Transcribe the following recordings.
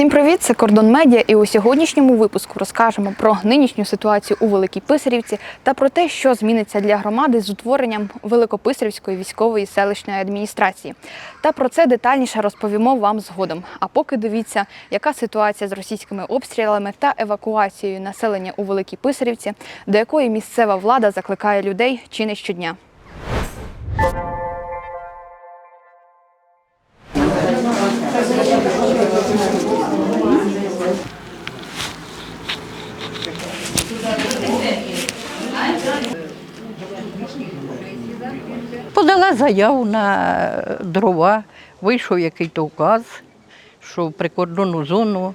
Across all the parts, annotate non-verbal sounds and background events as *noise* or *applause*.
Всім привіт! Це Кордон Медіа. І у сьогоднішньому випуску розкажемо про нинішню ситуацію у Великій Писарівці та про те, що зміниться для громади з утворенням Великописарівської військової селищної адміністрації. Та про це детальніше розповімо вам згодом. А поки дивіться, яка ситуація з російськими обстрілами та евакуацією населення у Великій Писарівці, до якої місцева влада закликає людей чи не щодня. Подала заяву на дрова, вийшов якийсь указ, що прикордонну зону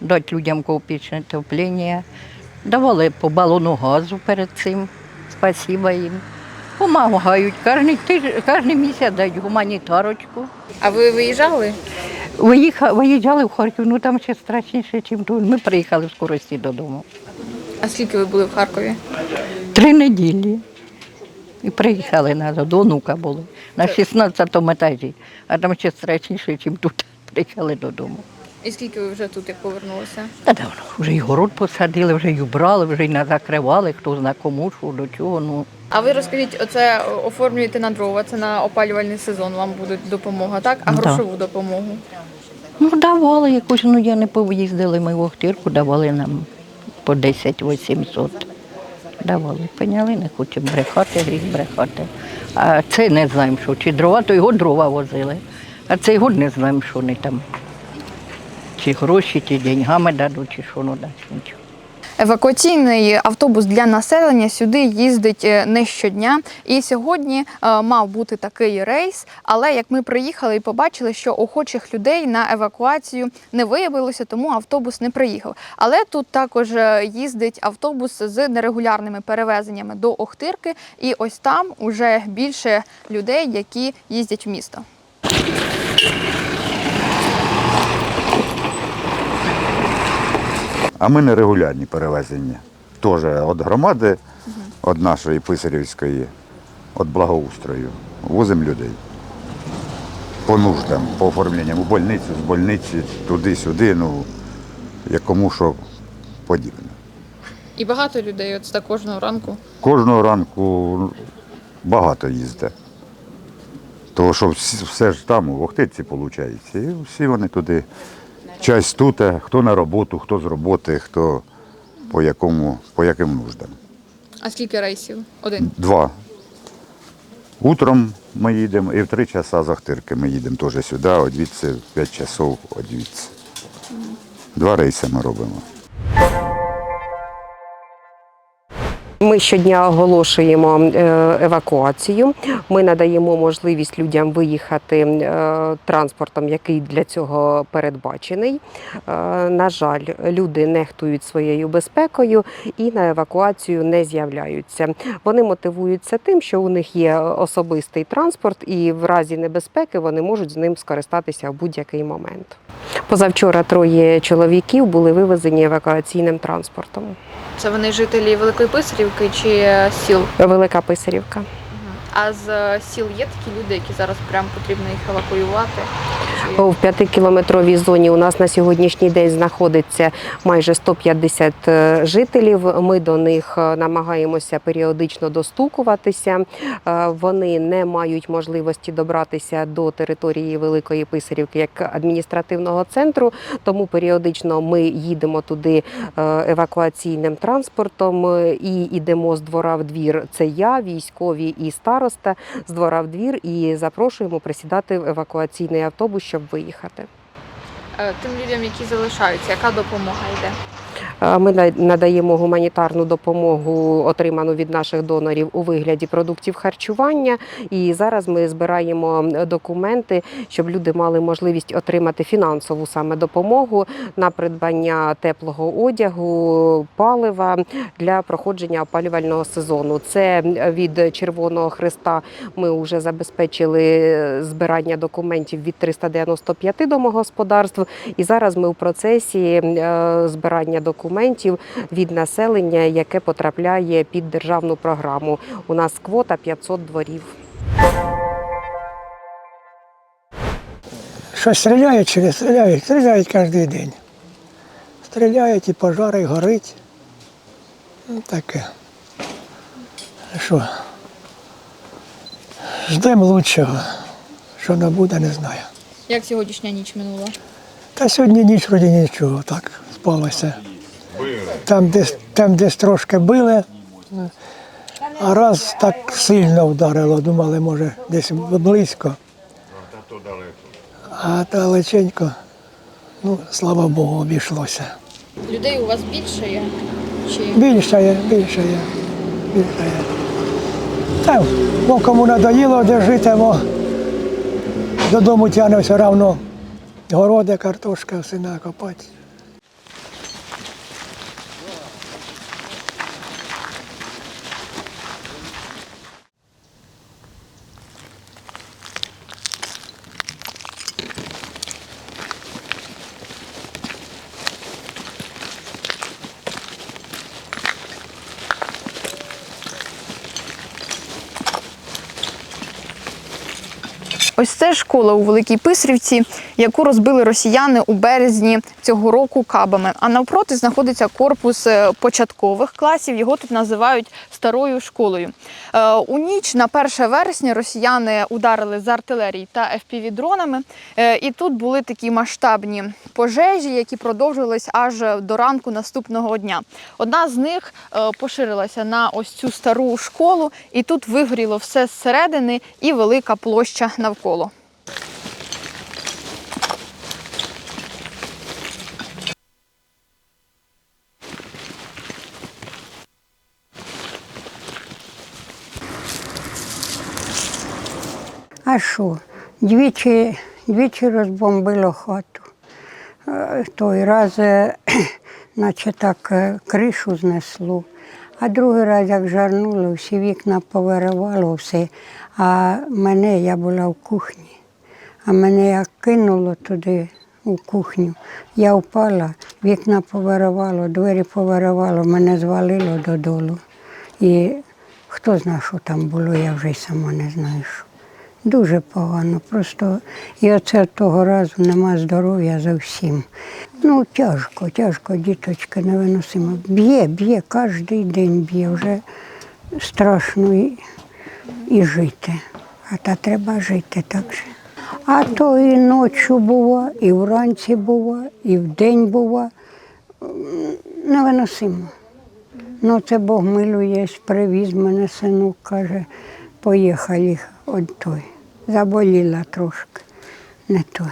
дати людям копічне отоплення. Давали по балону газу перед цим. Спасіба їм. Помагають. Кожен, кожен місяць дають гуманітарочку. А ви виїжджали? Виїхали, виїжджали в Харків, ну там ще страшніше, ніж тут. Ми приїхали в скорості додому. А скільки ви були в Харкові? Три неділі. І приїхали назад, до онука були на 16-му етажі, а там ще страшніше, ніж тут. *laughs* Приїхали додому. І скільки ви вже тут як повернулися? Та давно вже й город посадили, вже й убрали, вже й назакривали, хто зна кому, що до чого. Ну, А ви розкажіть, оце оформлюєте на дрова, це на опалювальний сезон вам буде допомога, так? А грошову допомогу? ну давали якусь, ну я не поїздили ми в Охтирку, давали нам по 10 800. Давали, поняли, не хочемо брехати, гріх брехати. А це не знаємо, що чи дрова, то його дрова возили. А це його не знаємо, що вони там. Чи гроші, чи деньгами дадуть, чи що ну дасть нічого. Евакуаційний автобус для населення сюди їздить е, не щодня. І сьогодні е, мав бути такий рейс. Але як ми приїхали і побачили, що охочих людей на евакуацію не виявилося, тому автобус не приїхав. Але тут також е, їздить автобус з нерегулярними перевезеннями до Охтирки, і ось там уже більше людей, які їздять в місто. А ми нерегулярні перевезення. Теж від громади, від нашої писарівської, від благоустрою. Возимо людей. По нуждам, по оформленням у больницю, з больниці, туди-сюди, ну, якому що подібне. І багато людей от кожного ранку. Кожного ранку багато їздить. Тому що все ж там, у Охтиці, виходить. І всі вони туди. Часть тут, хто на роботу, хто з роботи, хто по якому, по яким нуждам. А скільки рейсів? Один. Два. Утром ми їдемо і в три часа з Охтирки ми їдемо теж сюди, одвідси в п'ять часов одвідси. Два рейси ми робимо. Ми щодня оголошуємо е, евакуацію. Ми надаємо можливість людям виїхати е, транспортом, який для цього передбачений. Е, На жаль, люди нехтують своєю безпекою і на евакуацію не з'являються. Вони мотивуються тим, що у них є особистий транспорт, і в разі небезпеки вони можуть з ним скористатися в будь-який момент. Позавчора троє чоловіків були вивезені евакуаційним транспортом. Це вони жителі Великої Писарівки чи сіл? Велика Писарівка. А з е, сіл є такі люди, які зараз прям потрібно їх евакуювати? В п'ятикілометровій зоні у нас на сьогоднішній день знаходиться майже 150 жителів. Ми до них е, намагаємося періодично достукуватися. Е, Вони не мають можливості добратися до території Великої Писарівки як адміністративного центру, тому періодично ми їдемо туди е, евакуаційним транспортом е, і йдемо з двора в двір. Це я, військові і староста з двора в двір і запрошуємо присідати в евакуаційний автобус, виїхати. Е, Тим людям, які залишаються, яка допомога йде? Е, Ми на- надаємо гуманітарну допомогу, отриману від наших донорів у вигляді продуктів харчування. І зараз ми збираємо документи, щоб люди мали можливість отримати фінансову саме допомогу на придбання теплого одягу, палива для проходження опалювального сезону. Це від Червоного Христа ми вже забезпечили збирання документів від 395 домогосподарств. І зараз ми в процесі е, збирання документів від населення, яке потрапляє під державну програму. У нас квота 500 дворів. Що стріляють чи не стріляють, стріляють кожен день. стріляють, і пожари, і горить. Ну, Таке. Що? Ждемо лучшого. Що не буде, не знаю. Як сьогоднішня ніч минула? Та сьогодні ніч вроді нічого, так спалося. Там десь, там десь трошки били, а раз так сильно вдарило, думали, може, десь близько. А далеченько, ну, слава Богу, обійшлося. Людей у вас більше є? Чи Більше є, більше є, більше є. Та, ну, кому надоїло, де житимо, додому тягне все одно. Городи, картошка, все накопати. Ось це школа у Великій Писарівці, яку розбили росіяни у березні цього року кабами. А навпроти знаходиться корпус е, початкових класів. Його тут називають старою школою. Е, У ніч на 1 вересня росіяни ударили з артилерії та FPV-дронами. Е, І тут були такі масштабні пожежі, які продовжувались аж до ранку наступного дня. Одна з них поширилася на ось цю стару школу, і тут вигоріло все зсередини і велика площа навколо. А що? Двічі, двічі розбомбило хату. Е, Той раз, е, *clears throat* наче так, е, кришу знесло, а другий раз, як жарнуло, всі вікна повиривало все. А мене, я була в кухні, а мене як кинуло туди у кухню. Я впала, вікна повиривало, двері повиривало, мене звалило додолу. І хто знає, що там було, я вже й сама не знаю. що. Дуже погано. Просто і оце того разу нема здоров'я зовсім. Ну, тяжко, тяжко, діточка невиносимо. Б'є, б'є, кожен день б'є, вже страшно і, і жити. А та треба жити так же. А то і ночі було, і вранці було, і вдень було. Невиносимо. Ну, це Бог милує, привіз мене синок, каже, поїхали от той. Заболіла трошки, не той.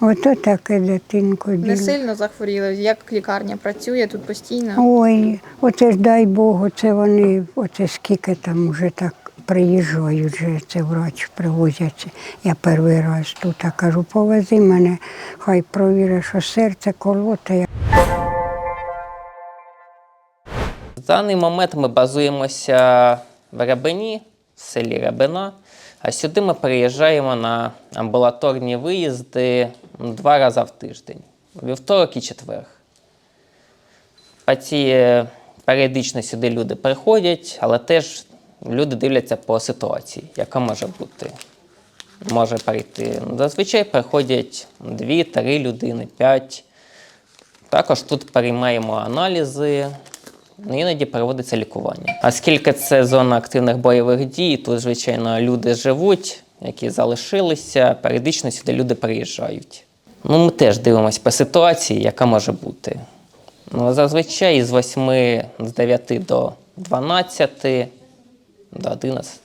Ото таке дитинко Не сильно захворіли. Як лікарня працює тут постійно? Ой, оце ж дай Богу, це вони, оце скільки там вже так приїжджають, вже це врач привозяться. Я перший раз тут а кажу, повези мене, хай провірить, що серце колоте. В даний момент ми базуємося в Рабині, в селі Рабина. А сюди ми приїжджаємо на амбулаторні виїзди два рази в тиждень вівторок і четвер. Паці періодично сюди люди приходять, але теж люди дивляться по ситуації, яка може бути. Може прийти. Зазвичай приходять дві-три людини, п'ять. Також тут приймаємо аналізи, іноді проводиться лікування. Оскільки це зона активних бойових дій, тут, звичайно, люди живуть, які залишилися, періодично сюди люди приїжджають. Ну, ми теж дивимося по ситуації, яка може бути. Ну, зазвичай з 8, з 9 до 12, до 11.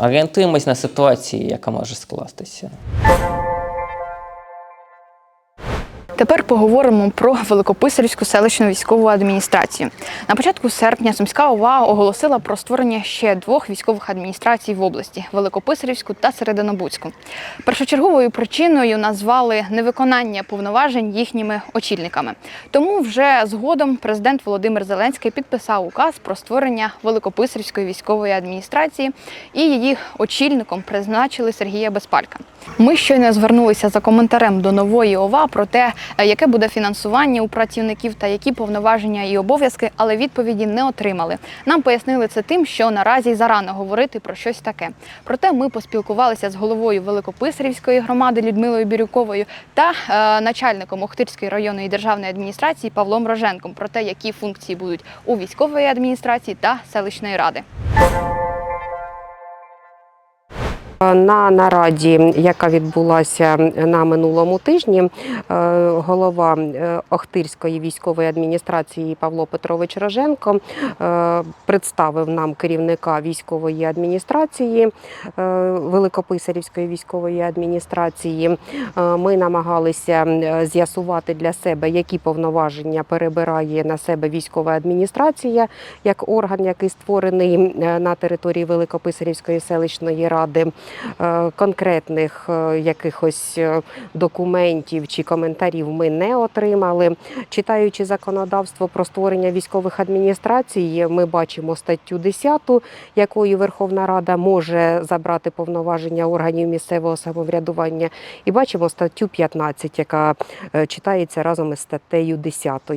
Орієнтуємось на ситуацію, яка може скластися. Тепер поговоримо про Великописарівську селищну військову адміністрацію. На початку серпня Сумська ОВА оголосила про створення ще двох військових адміністрацій в області Великописарівську та Серединобудську. Першочерговою причиною назвали невиконання повноважень їхніми очільниками. Тому вже згодом президент Володимир Зеленський підписав указ про створення Великописарівської військової адміністрації і її очільником призначили Сергія Безпалька. Ми щойно звернулися за коментарем до нової ОВА про те, яке буде фінансування у працівників та які повноваження і обов'язки, але відповіді не отримали. Нам пояснили це тим, що наразі зарано говорити про щось таке. Проте ми поспілкувалися з головою Великописарівської громади Людмилою Бірюковою та е, начальником Охтирської районної державної адміністрації Павлом Роженком про те, які функції будуть у військової адміністрації та селищної ради. На нараді, яка відбулася на минулому тижні, е, голова е, Охтирської військової адміністрації Павло Петрович Роженко е, представив нам керівника військової адміністрації Великописарівської військової адміністрації. Ми намагалися з'ясувати для себе, які повноваження перебирає на себе військова адміністрація як орган, який створений на території Великописарівської селищної ради. Е, Конкретних е, якихось е, документів чи коментарів ми не отримали. Читаючи законодавство про створення військових адміністрацій, ми бачимо статтю 10, якою Верховна Рада може забрати повноваження органів місцевого самоврядування, і бачимо статтю 15, яка читається разом із статтею 10.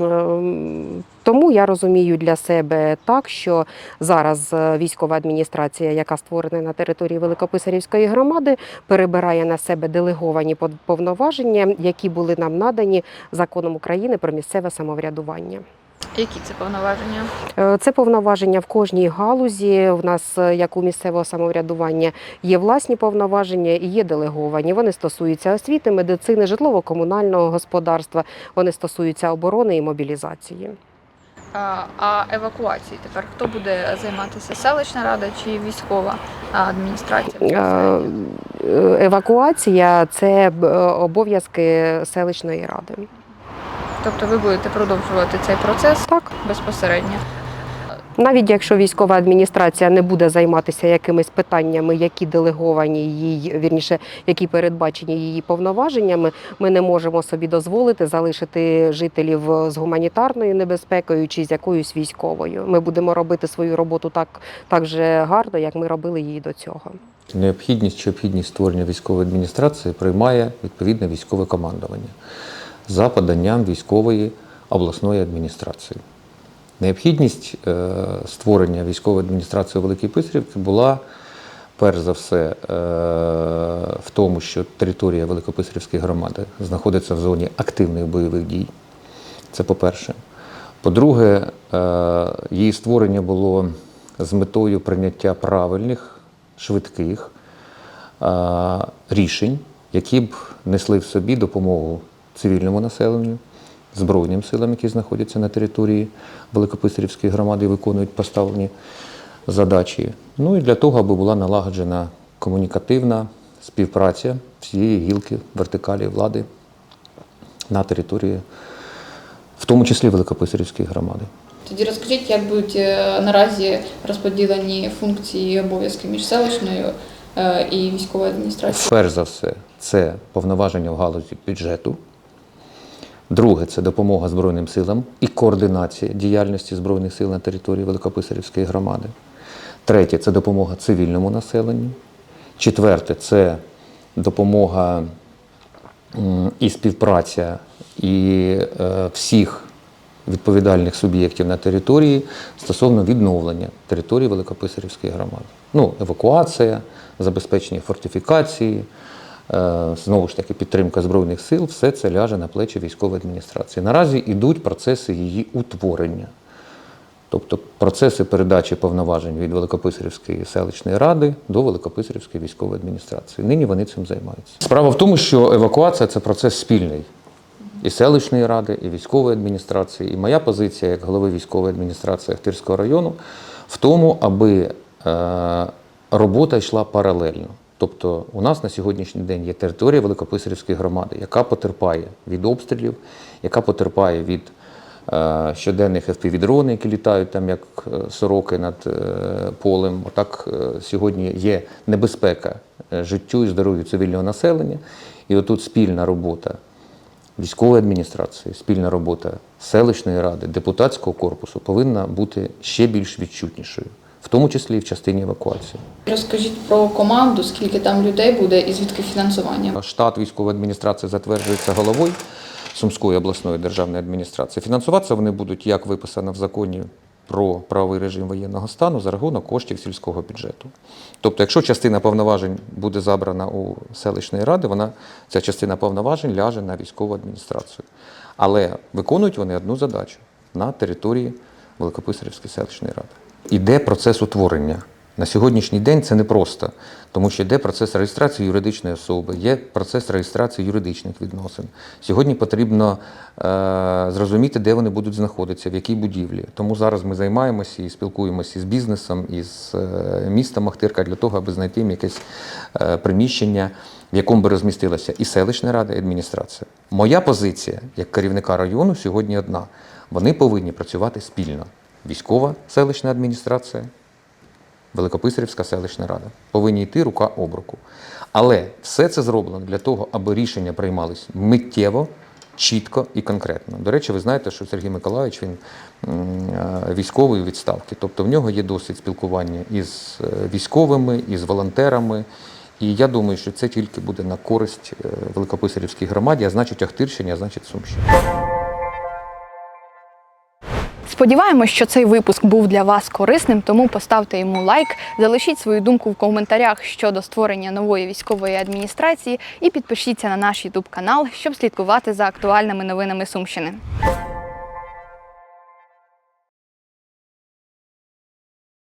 Ем, Тому я розумію для себе так, що зараз е, військова адміністрація, яка створена на території Великописарівської громади, перебирає на себе делеговані пов- повноваження, які були нам надані законом України про місцеве самоврядування. Які це повноваження? Е, Це повноваження в кожній галузі. В нас, е, як у місцевого самоврядування, є власні повноваження і є делеговані. Вони стосуються освіти, медицини, житлово-комунального господарства. Вони стосуються оборони і мобілізації. А, а евакуації тепер хто буде займатися? Селищна рада чи військова адміністрація? Е, Евакуація це обов'язки селищної ради. Тобто ви будете продовжувати цей процес Так. безпосередньо. Навіть якщо військова адміністрація не буде займатися якимись питаннями, які делеговані їй, вірніше, які передбачені її повноваженнями, ми не можемо собі дозволити залишити жителів з гуманітарною небезпекою чи з якоюсь військовою. Ми будемо робити свою роботу так, так же гарно, як ми робили її до цього. Необхідність чи обхідність створення військової адміністрації приймає відповідне військове командування за поданням військової обласної адміністрації. Необхідність е, створення військової адміністрації у Великій Писарівці була перш за все е, в тому, що територія Великописарівської громади знаходиться в зоні активних бойових дій. Це по-перше. По-друге, е, її створення було з метою прийняття правильних, швидких рішень, які б несли в собі допомогу цивільному населенню, Збройним силам, які знаходяться на території Великописарівської громади і виконують поставлені задачі. Ну і для того, аби була налагоджена комунікативна співпраця всієї гілки вертикалі влади на території, в тому числі Великописарівської громади. Тоді розкажіть, як будуть е, наразі розподілені функції і обов'язки між селищною е, і військовою адміністрацією? Перш за все, це повноваження в галузі бюджету. Друге це допомога Збройним силам і координація діяльності Збройних сил на території Великописарівської громади. Третє це допомога цивільному населенню. Четверте це допомога і співпраця і е, всіх відповідальних суб'єктів на території стосовно відновлення території Великописарівської громади. Ну, евакуація, забезпечення фортифікації, знову ж таки підтримка Збройних сил, все це ляже на плечі військової адміністрації. Наразі йдуть процеси її утворення. Тобто процеси передачі повноважень від Великописарівської селищної ради до Великописарівської військової адміністрації. Нині вони цим займаються. Справа в тому, що евакуація це процес спільний і селищної ради, і військової адміністрації. І моя позиція як голови військової адміністрації Ахтирського району в тому, аби е, робота йшла паралельно. Тобто у нас на сьогоднішній день є територія Великописарівської громади, яка потерпає від обстрілів, яка потерпає від е, щоденних FPV-дронів, які літають там як е, сороки над е, полем. Отак е, сьогодні є небезпека е, життю і здоров'ю цивільного населення. І отут спільна робота військової адміністрації, спільна робота селищної ради, депутатського корпусу повинна бути ще більш відчутнішою. В тому числі і в частині евакуації. Розкажіть про команду, скільки там людей буде і звідки фінансування. Штат військової адміністрації затверджується головою Сумської обласної державної адміністрації. Фінансуватися вони будуть, як виписано в законі про правовий режим воєнного стану, за рахунок коштів сільського бюджету. Тобто, якщо частина повноважень буде забрана у селищної ради, вона ця частина повноважень ляже на військову адміністрацію. Але виконують вони одну задачу на території Великописарівської селищної ради. Іде процес утворення. На сьогоднішній день це непросто, тому що йде процес реєстрації юридичної особи, є процес реєстрації юридичних відносин. Сьогодні потрібно е, зрозуміти, де вони будуть знаходитися, в якій будівлі. Тому зараз ми займаємося і спілкуємося з бізнесом, із е, містом Ахтирка для того, аби знайти їм якесь е, приміщення, в якому би розмістилася і селищна рада, і адміністрація. Моя позиція як керівника району сьогодні одна: вони повинні працювати спільно. Військова селищна адміністрація, Великописарівська селищна рада. Повинні йти рука об руку. Але все це зроблено для того, аби рішення приймались миттєво, чітко і конкретно. До речі, ви знаєте, що Сергій Миколаївич він е, військовий у відставці, тобто в нього є досвід спілкування із е, військовими, із волонтерами. І я думаю, що це тільки буде на користь е, Великописарівській громаді, а значить Ахтирщині, а значить Сумщині. Сподіваємось, що цей випуск був для вас корисним, тому поставте йому лайк, залишіть свою думку в коментарях щодо створення нової військової адміністрації і підпишіться на наш YouTube канал, щоб слідкувати за актуальними новинами Сумщини.